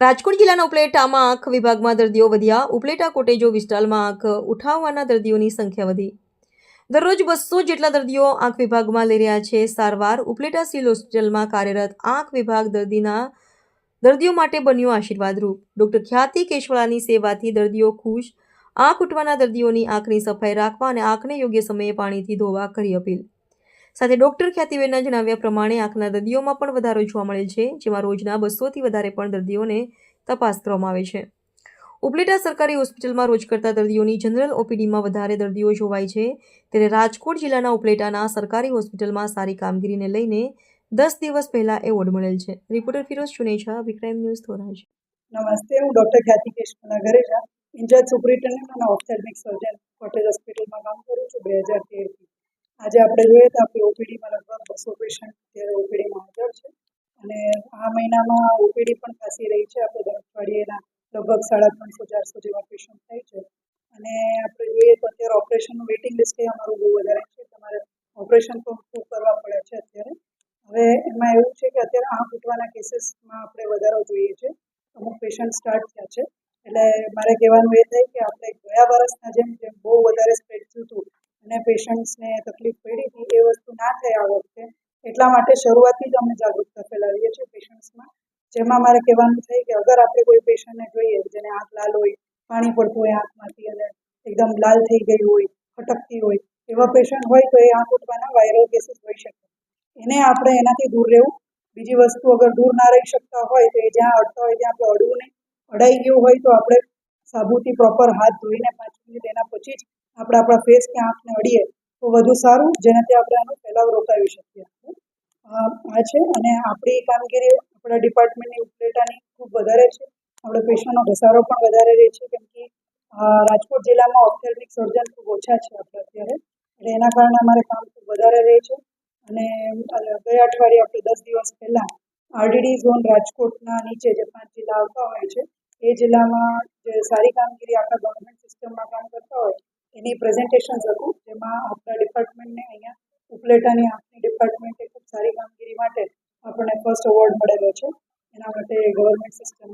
રાજકોટ જિલ્લાના ઉપલેટામાં આંખ વિભાગમાં દર્દીઓ વધ્યા. ઉપલેટા કોટેજો વિસ્તારમાં આંખ ઉઠાવવાના દર્દીઓની સંખ્યા વધી. દરરોજ બસો જેટલા દર્દીઓ આંખ વિભાગમાં લઈ રહ્યા છે. સારવાર ઉપલેટા સિવિલ હોસ્પિટલમાં કાર્યરત આંખ વિભાગ દર્દીના દર્દીઓ માટે બન્યો આશીર્વાદરૂપ. ડોક્ટર ખ્યાતિ કેશવાળાની સેવાથી દર્દીઓ ખુશ. આંખ ઉઠવાના દર્દીઓની આંખની સફાઈ રાખવા અને આંખને યોગ્ય સમયે પાણીથી ધોવા કરી અપીલ. સાથે ડોક્ટર ખ્યાતિબેનના જણાવ્યા પ્રમાણે આંખના દર્દીઓમાં પણ વધારો જોવા મળેલ છે, જેમાં રોજના બસોથી વધારે પણ દર્દીઓને તપાસ કરવામાં આવે છે. ઉપલેટા સરકારી હોસ્પિટલમાં રોજ કરતા દર્દીઓની જનરલ ઓપીડીમાં વધારે દર્દીઓ જોવાય છે. ત્યારે રાજકોટ જિલ્લાના ઉપલેટાના સરકારી હોસ્પિટલમાં સારી કામગીરીને લઈને દસ દિવસ પહેલા એવોર્ડ મળેલ છે. Reporter Firoz Chuneja, V Crime news Dhoraji. નમસ્તે, હું ડોક્ટર ખ્યાતિ કેશવાલા ઘરેજા ઇન્ચાર્જ સુપ્રિન્ટેન્ડન્ટ અને ઓપ્થેલ્મિક સર્જન, કોટેજ હોસ્પિટલમાં કામ કરું છું. બે હજાર તેરથી આજે આપણે જોઈએ તો આપણી ઓપીડીમાં લગભગ બસો પેશન્ટ અત્યારે ઓપીડીમાં હાજર છે. અને આ મહિનામાં ઓપીડી પણ ખાસી રહી છે. આપણે દર અઠવાડિયેના લગભગ સાડા ત્રણસો, ચારસો જેવા પેશન્ટ થાય છે. અને આપણે જોઈએ તો અત્યારે ઓપરેશનનું વેઇટિંગ લિસ્ટ એ અમારું બહુ વધારે છે. તમારે ઓપરેશન પણ ખૂબ કરવા પડે છે અત્યારે. હવે એમાં એવું છે કે અત્યારે આંખ ઉઠવાના કેસીસમાં આપણે વધારો જોઈએ છે. અમુક પેશન્ટ સ્ટાર્ટ થયા છે. એટલે મારે કહેવાનું એ થાય કે આપણે ગયા વર્ષના જેમ જેમ બહુ વધારે સ્પ્રેડ થયું હતું અને પેશન્ટ્સને તકલીફ પડી હતી, એ વસ્તુ ના થાય વખતે. એટલા માટે શરૂઆતથી જ અમે જાગૃતતા ફેલાવીએ છીએ પેશન્ટ્સમાં જેમાં મારે કહેવાનું થાય કે અગર આપણે કોઈ પેશન્ટને જોઈએ, જેને આંખ લાલ હોય, પાણી પડતું હોય આંખમાંથી અને એકદમ લાલ થઈ ગઈ હોય, ખટકતી હોય, એવા પેશન્ટ હોય તો એ આંખ ઉઠવાના વાયરલ કેસીસ હોઈ શકે. એને આપણે એનાથી દૂર રહેવું. બીજી વસ્તુ અગર દૂર ના રહી શકતા હોય તો એ જ્યાં અડતા હોય ત્યાં આપણે અડવું નહીં. અડાઈ ગયું હોય તો આપણે સાબુથી પ્રોપર હાથ ધોઈને પાંચ મિનિટ એના પછી જ આપણે આપણા ફેસ કે આંખને અડીએ તો વધુ સારું, જેનાથી આપણે આનો ફેલાવ રોકાવી શકીએ. આ છે અને આપણી કામગીરી આપણા ડિપાર્ટમેન્ટની ઉપલેટાની ખૂબ વધારે છે. આપણે પેશન્ટનો ઘસારો પણ વધારે રહે છે, કેમ કે રાજકોટ જિલ્લામાં ઓપ્થેલ્મિક સર્જન ખૂબ ઓછા છે આપણે અત્યારે. એટલે એના કારણે અમારે કામ ખૂબ વધારે રહે છે. અને ગયા અઠવાડિયે આપણે દસ દિવસ પહેલાં આરડીડી ઝોન રાજકોટના નીચે જે પાંચ જિલ્લા આવતા હોય છે, એ જિલ્લામાં જે સારી કામગીરી આખા ગવર્મેન્ટ સિસ્ટમમાં કામ કરતા હોય એની પ્રેઝન્ટેશન્સ હતું જેમાં આપણા ડિપાર્ટમેન્ટને અહીંયા ઉપલેટાની આંખની ડિપાર્ટમેન્ટે ખૂબ સારી કામગીરી માટે આપણને ફર્સ્ટ એવોર્ડ મળેલો છે. એના માટે ગવર્મેન્ટ સિસ્ટમ